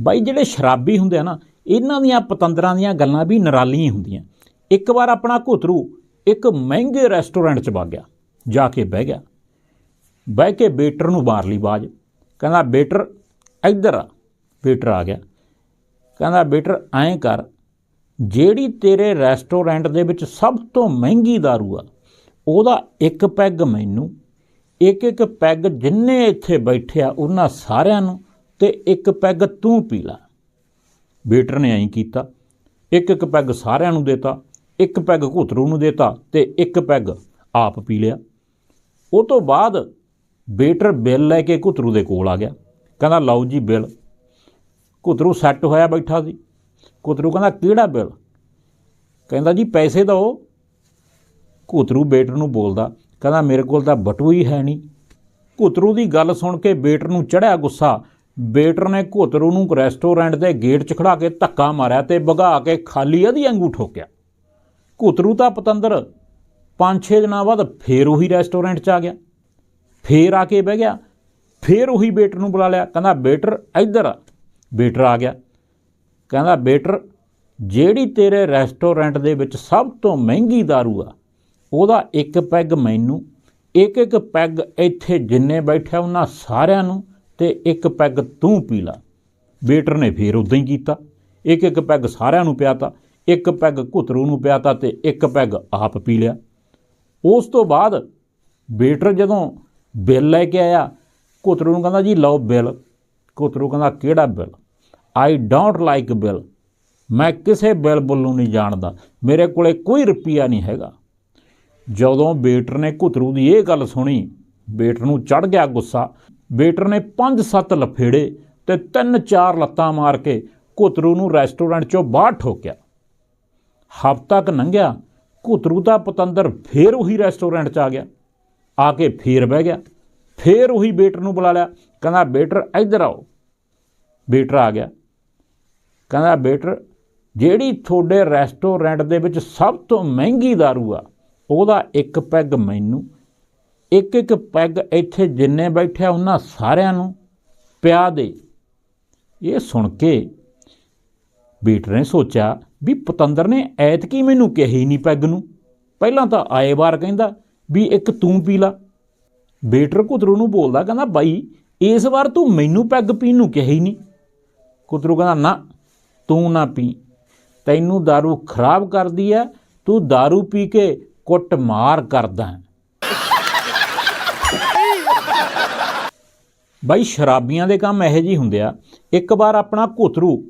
ਬਾਈ, ਜਿਹੜੇ ਸ਼ਰਾਬੀ ਹੁੰਦੇ ਆ ਨਾ, ਇਹਨਾਂ ਦੀਆਂ ਪਤੰਦਰਾਂ ਦੀਆਂ ਗੱਲਾਂ ਵੀ ਨਿਰਾਲੀਆਂ ਹੁੰਦੀਆਂ। ਇੱਕ ਵਾਰ ਆਪਣਾ ਘੁਤਰੂ ਇੱਕ ਮਹਿੰਗੇ ਰੈਸਟੋਰੈਂਟ 'ਚ ਵਗ ਗਿਆ, ਜਾ ਕੇ ਬਹਿ ਗਿਆ। ਬਹਿ ਕੇ ਬੇਟਰ ਨੂੰ ਮਾਰ ਲਈ ਬਾਜ। ਕਹਿੰਦਾ, ਬੇਟਰ, ਇੱਧਰ ਆ। ਬੇਟਰ ਆ ਗਿਆ। ਕਹਿੰਦਾ, ਬੇਟਰ, ਐਂ ਕਰ, ਜਿਹੜੀ ਤੇਰੇ ਰੈਸਟੋਰੈਂਟ ਦੇ ਵਿੱਚ ਸਭ ਤੋਂ ਮਹਿੰਗੀ दारू ਆ, ਉਹਦਾ ਇੱਕ ਪੈਗ ਮੈਨੂੰ ਇੱਕ ਇੱਕ ਪੈਗ ਜਿੰਨੇ ਇੱਥੇ ਬੈਠੇ ਆ ਉਹਨਾਂ ਸਾਰਿਆਂ ਨੂੰ ਤੇ ਇੱਕ ਪੈਗ ਤੂੰ ਪੀ ਲੈ। ਵੇਟਰ ਨੇ ਐਂ ਕੀਤਾ। ਇੱਕ ਇੱਕ ਪੈਗ ਸਾਰਿਆਂ ਨੂੰ ਦੇਤਾ, ਇੱਕ ਪੈਗ ਘੁਤਰੂ ਨੂੰ ਦੇਤਾ ਤੇ ਇੱਕ ਪੈਗ ਆਪ ਪੀ ਲਿਆ। ਉਹ ਤੋਂ ਬਾਅਦ ਵੇਟਰ ਬਿੱਲ ਲੈ ਕੇ ਘੁਤਰੂ ਦੇ ਕੋਲ ਆ ਗਿਆ। ਕਹਿੰਦਾ, ਲਓ ਜੀ ਬਿੱਲ। ਘੁਤਰੂ ਸੈੱਟ ਹੋਇਆ ਬੈਠਾ ਸੀ। ਘੁਤਰੂ ਕਹਿੰਦਾ, ਕਿਹੜਾ ਬਿੱਲ? ਕਹਿੰਦਾ, ਜੀ ਪੈਸੇ ਦਿਓ। ਘੁਤਰੂ ਬੇਟਰ ਨੂੰ ਬੋਲਦਾ, ਕਹਿੰਦਾ, ਮੇਰੇ ਕੋਲ ਤਾਂ ਬਟੂ ਹੀ ਹੈ ਨਹੀਂ। ਘੁਤਰੂ ਦੀ ਗੱਲ ਸੁਣ ਕੇ ਬੇਟਰ ਨੂੰ ਚੜਿਆ ਗੁੱਸਾ। ਵੇਟਰ ਨੇ ਘੁਤਰੂ ਨੂੰ ਰੈਸਟੋਰੈਂਟ ਦੇ ਗੇਟ 'ਚ ਖੜਾ ਕੇ ਧੱਕਾ ਮਾਰਿਆ ਤੇ ਭਗਾ ਕੇ ਖਾਲੀ ਅਧੀ ਵਾਂਗੂ ਠੋਕਿਆ। ਘੁਤਰੂ ਤਾਂ ਪਤੰਦਰ 5-6 ਦਿਨਾਂ ਬਾਅਦ ਫੇਰ ਉਹੀ ਰੈਸਟੋਰੈਂਟ 'ਚ ਆ ਗਿਆ। ਫੇਰ ਆ ਕੇ ਬਹਿ ਗਿਆ, ਫੇਰ ਉਹੀ ਵੇਟਰ ਨੂੰ ਬੁਲਾ ਲਿਆ। ਕਹਿੰਦਾ ਵੇਟਰ ਇੱਧਰ ਆ। ਵੇਟਰ ਆ ਗਿਆ। ਕਹਿੰਦਾ ਵੇਟਰ ਜਿਹੜੀ ਤੇਰੇ ਰੈਸਟੋਰੈਂਟ ਦੇ ਵਿੱਚ ਸਭ ਤੋਂ ਮਹਿੰਗੀ दारू ਆ, ਉਹਦਾ ਇੱਕ ਪੈਗ ਮੈਨੂੰ ਇੱਕ ਇੱਕ ਪੈਗ ਇੱਥੇ ਜਿੰਨੇ ਬੈਠੇ ਉਹਨਾਂ ਸਾਰਿਆਂ ਨੂੰ ਤੇ ਇੱਕ ਪੈਗ ਤੂੰ ਪੀ ਲਾ। ਵੇਟਰ ਨੇ ਫੇਰ ਉਦਾਂ ਹੀ ਕੀਤਾ। ਇੱਕ ਇੱਕ ਪੈਗ ਸਾਰਿਆਂ ਨੂੰ ਪਿਆਤਾ, ਇੱਕ ਪੈਗ ਘੁਤਰੂ ਨੂੰ ਪਿਆਤਾ ਤੇ ਇੱਕ ਪੈਗ ਆਪ ਪੀ ਲਿਆ। ਉਸ ਤੋਂ ਬਾਅਦ ਵੇਟਰ ਜਦੋਂ ਬਿੱਲ ਲੈ ਕੇ ਆਇਆ, ਘੁਤਰੂ ਨੂੰ ਕਹਿੰਦਾ, ਜੀ ਲਓ ਬਿੱਲ। ਘੁਤਰੂ ਕਹਿੰਦਾ, ਕਿਹੜਾ bill? I don't like bill. ਮੈਂ ਕਿਸੇ ਬਿੱਲ ਬੁੱਲ ਨੂੰ ਨਹੀਂ ਜਾਣਦਾ। ਮੇਰੇ ਕੋਲੇ ਕੋਈ ਰੁਪਈਆ ਨਹੀਂ ਹੈਗਾ। ਜਦੋਂ ਬੇਟਰ ਨੇ ਘੁਤਰੂ ਦੀ ਇਹ ਗੱਲ ਸੁਣੀ, ਵੇਟਰ ਨੂੰ ਚੜ ਗਿਆ ਗੁੱਸਾ। ਵੇਟਰ ਨੇ 5-7 ਲਫੇੜੇ ਤੇ 3-4 ਲੱਤਾਂ ਮਾਰ ਕੇ ਘੁਤਰੂ ਨੂੰ ਰੈਸਟੋਰੈਂਟ ਚੋਂ ਬਾਹਰ ਠੋਕਿਆ। ਹਫ਼ਤਾ ਕ ਲੰਘਿਆ, ਘੁਤਰੂ ਦਾ ਪਤੰਦਰ ਫੇਰ ਉਹੀ ਰੈਸਟੋਰੈਂਟ 'ਚ ਆ ਗਿਆ। ਆ ਕੇ ਫੇਰ ਬਹਿ ਗਿਆ, ਫੇਰ ਉਹੀ ਵੇਟਰ ਨੂੰ ਬੁਲਾ ਲਿਆ। ਕਹਿੰਦਾ, ਵੇਟਰ, ਇੱਧਰ ਆਓ। ਵੇਟਰ ਆ ਗਿਆ। ਕਹਿੰਦਾ, ਵੇਟਰ, ਜਿਹੜੀ ਤੁਹਾਡੇ ਰੈਸਟੋਰੈਂਟ ਦੇ ਵਿੱਚ ਸਭ ਤੋਂ ਮਹਿੰਗੀ दारू ਆ, ਉਹਦਾ ਇੱਕ ਪੈਗ ਮੈਨੂੰ ਇੱਕ ਇੱਕ ਪੈਗ ਇੱਥੇ ਜਿੰਨੇ ਬੈਠੇ ਆ ਉਹਨਾਂ ਸਾਰਿਆਂ ਨੂੰ ਪਿਆ ਦੇ ਇਹ ਸੁਣ ਕੇ ਬੀਟਰ ਨੇ ਸੋਚਿਆ ਵੀ ਪਤੰਦਰ ਨੇ ਐਤਕੀ ਮੈਨੂੰ ਕਹੀ ਨਹੀਂ ਪੈਗ ਨੂੰ ਪਹਿਲਾਂ ਤਾਂ ਆਏ ਵਾਰ ਕਹਿੰਦਾ ਵੀ ਇੱਕ ਤੂੰ ਪੀ ਲਾ ਬੀਟਰ ਕੁਤਰੂ ਨੂੰ ਬੋਲਦਾ ਕਹਿੰਦਾ ਬਾਈ ਇਸ ਵਾਰ ਤੂੰ ਮੈਨੂੰ ਪੈਗ ਪੀਣ ਨੂੰ ਕਹੀ ਨਹੀਂ ਕੁਤਰੂ ਕਹਿੰਦਾ ਨਾ ਤੂੰ ਨਾ ਪੀ ਤੈਨੂੰ दारू ਖਰਾਬ ਕਰਦੀ ਐ ਤੂੰ दारू ਪੀ ਕੇ ਕੁੱਟ ਮਾਰ ਕਰਦਾ ਹੈ ਬਾਈ, ਸ਼ਰਾਬੀਆਂ ਦੇ ਕੰਮ ਇਹੋ ਜਿਹੇ ਹੁੰਦੇ ਆ। ਇੱਕ ਵਾਰ ਆਪਣਾ ਘੁਤਰੂ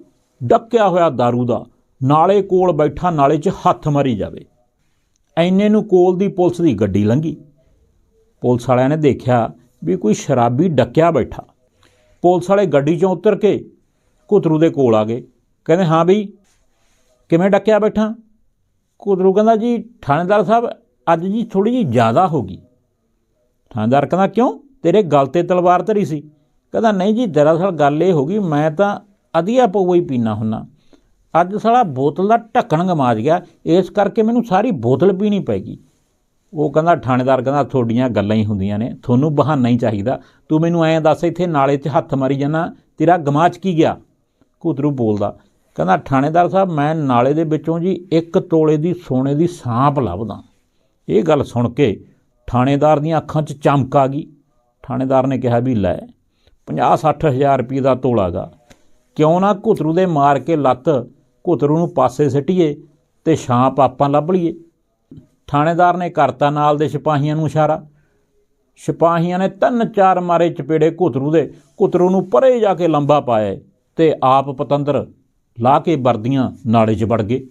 ਡੱਕਿਆ ਹੋਇਆ दारू ਦਾ ਨਾਲੇ ਕੋਲ ਬੈਠਾ, ਨਾਲੇ 'ਚ ਹੱਥ ਮਾਰੀ ਜਾਵੇ। ਐਨੇ ਨੂੰ ਕੋਲ ਦੀ ਪੁਲਿਸ ਦੀ ਗੱਡੀ ਲੰਘੀ। ਪੁਲਿਸ ਵਾਲਿਆਂ ਨੇ ਦੇਖਿਆ ਵੀ ਕੋਈ ਸ਼ਰਾਬੀ ਡੱਕਿਆ ਬੈਠਾ। ਪੁਲਿਸ ਵਾਲੇ ਗੱਡੀ 'ਚੋਂ ਉਤਰ ਕੇ ਘੁਤਰੂ ਦੇ ਕੋਲ ਆ ਗਏ। ਕਹਿੰਦੇ, ਹਾਂ ਬਈ, ਕਿਵੇਂ ਡੱਕਿਆ ਬੈਠਾ? ਘੁਤਰੂ ਕਹਿੰਦਾ, ਜੀ, ਥਾਣੇਦਾਰ ਸਾਹਿਬ, ਅੱਜ ਜੀ ਥੋੜੀ ਜੀ ਜ਼ਿਆਦਾ ਹੋ ਗਈ। ਥਾਣੇਦਾਰ ਕਹਿੰਦਾ, ਕਿਉਂ? ਤੇਰੇ ਗਲ ਤੇ ਤਲਵਾਰ ਧਰੀ ਸੀ। ਕਹਿੰਦਾ, ਨਹੀਂ ਜੀ, ਦਰਅਸਲ ਗੱਲ ਇਹ ਹੋ ਗਈ, ਮੈਂ ਤਾਂ ਅਧੀਆ ਪਊਆ ਹੀ ਪੀਣਾ ਹੁੰਨਾ। ਅੱਜ ਸਾਲਾ ਬੋਤਲ ਦਾ ਢੱਕਣ ਗਮਾਜ ਗਿਆ, ਇਸ ਕਰਕੇ ਮੈਨੂੰ ਸਾਰੀ ਬੋਤਲ ਪੀਣੀ ਪੈ ਗਈ ਉਹ ਕਹਿੰਦਾ ਥਾਣੇਦਾਰ ਕਹਿੰਦਾ, ਤੁਹਾਡੀਆਂ ਗੱਲਾਂ ਹੀ ਹੁੰਦੀਆਂ ਨੇ, ਤੁਹਾਨੂੰ ਬਹਾਨਾ ਹੀ ਚਾਹੀਦਾ। ਤੂੰ ਮੈਨੂੰ ਐਂ ਦੱਸ, ਇੱਥੇ ਨਾਲੇ 'ਚ ਹੱਥ ਮਾਰੀ ਜਾਣਾ ਤੇਰਾ ਗਮਾਚ ਕੀ ਗਿਆ? ਘੁਤਰੂ ਬੋਲਦਾ, ਕਹਿੰਦਾ ਥਾਣੇਦਾਰ ਸਾਹਿਬ, ਮੈਂ ਨਾਲੇ ਦੇ ਵਿੱਚੋਂ ਜੀ ਇੱਕ ਤੋਲੇ ਦੀ ਸੋਨੇ ਦੀ ਸਾਂਪ ਲੱਭਦਾ। ਇਹ ਗੱਲ ਸੁਣ ਕੇ ਥਾਣੇਦਾਰ ਦੀਆਂ ਅੱਖਾਂ 'ਚ ਚਮਕ ਆ ਗਈ। ਥਾਣੇਦਾਰ ਨੇ ਕਿਹਾ ਵੀ ਲੈ 50-60 ਹਜ਼ਾਰ ਰੁਪਏ ਦਾ ਤੋਲਾਗਾ। ਕਿਉਂ ਨਾ ਘੁਤਰੂ ਦੇ ਮਾਰ ਕੇ ਲੱਤ ਘੁਤਰੂ ਨੂੰ ਪਾਸੇ ਸਿੱਟੀਏ ਤੇ ਛਾਂਪ ਆਪਾਂ ਲੱਭ ਲਈਏ। ਥਾਣੇਦਾਰ ਨੇ ਕਰਤਾ ਨਾਲ ਦੇ ਸਿਪਾਹੀਆਂ ਨੂੰ ਇਸ਼ਾਰਾ। ਸਿਪਾਹੀਆਂ ਨੇ ਤਿੰਨ ਚਾਰ ਮਾਰੇ ਚਪੇੜੇ ਘੁਤਰੂ ਦੇ, ਘੁਤਰੂ ਨੂੰ ਪਰੇ ਜਾ ਕੇ ਲੰਬਾ ਪਾਇਆ ਤੇ ਆਪ ਪਤੰਦਰ ਲਾ ਕੇ ਵਰਦੀਆਂ ਨਾਲੇ 'ਚ ਵੜ ਗਏ।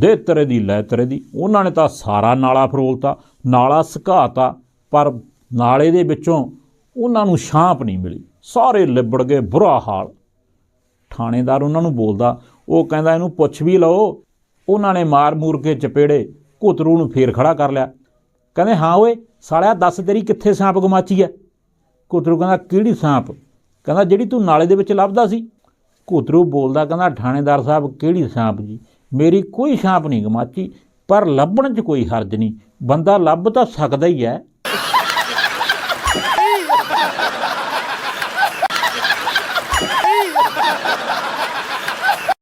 ਦੇ ਤਰੇ ਦੀ, ਲੈ ਤਰੇ ਦੀ। ਉਹਨਾਂ ਨੇ ਤਾਂ ਸਾਰਾ ਨਾਲਾ ਫਰੋਲਤਾ, ਨਾਲਾ ਸੁਕਾਤਾ, ਪਰ ਨਾਲੇ ਦੇ ਵਿੱਚੋਂ ਉਹਨਾਂ ਨੂੰ ਛਾਂਪ ਨਹੀਂ ਮਿਲੀ। ਸਾਰੇ ਲਿਬੜ ਗਏ ਬੁਰਾ ਹਾਲ। ਥਾਣੇਦਾਰ ਉਹਨਾਂ ਨੂੰ ਬੋਲਦਾ, ਉਹ ਕਹਿੰਦਾ ਇਹਨੂੰ ਪੁੱਛ ਵੀ ਲਓ। ਉਹਨਾਂ ਨੇ ਮਾਰ ਮੂਰ ਕੇ ਚਪੇੜੇ, ਘੁਤਰੂ ਨੂੰ ਫੇਰ ਖੜਾ ਕਰ ਲਿਆ। ਕਹਿੰਦੇ, ਹਾਂ ਓਏ, ਸਾਲਿਆ, ਦੱਸ ਤੇਰੀ ਕਿੱਥੇ ਸਾਂਪ ਗਮਾਚੀ ਐ? ਘੁਤਰੂ ਕਹਿੰਦਾ, ਕਿਹੜੀ ਸਾਂਪ ਕਹਿੰਦਾ, ਜਿਹੜੀ ਤੂੰ ਨਾਲੇ ਦੇ ਵਿੱਚ ਲੱਭਦਾ ਸੀ। ਘੁਤਰੂ ਬੋਲਦਾ, ਕਹਿੰਦਾ, ਥਾਣੇਦਾਰ ਸਾਹਿਬ, ਕਿਹੜੀ ਸਾਂਪ ਜੀ? ਮੇਰੀ ਕੋਈ ਸਾਂਪ ਨਹੀਂ ਗਮਾਚੀ, ਪਰ ਲੱਭਣ 'ਚ ਕੋਈ ਹਰਜ ਨਹੀਂ। ਬੰਦਾ ਲੱਭ ਤਾਂ ਸਕਦਾ ਹੀ ਹੈ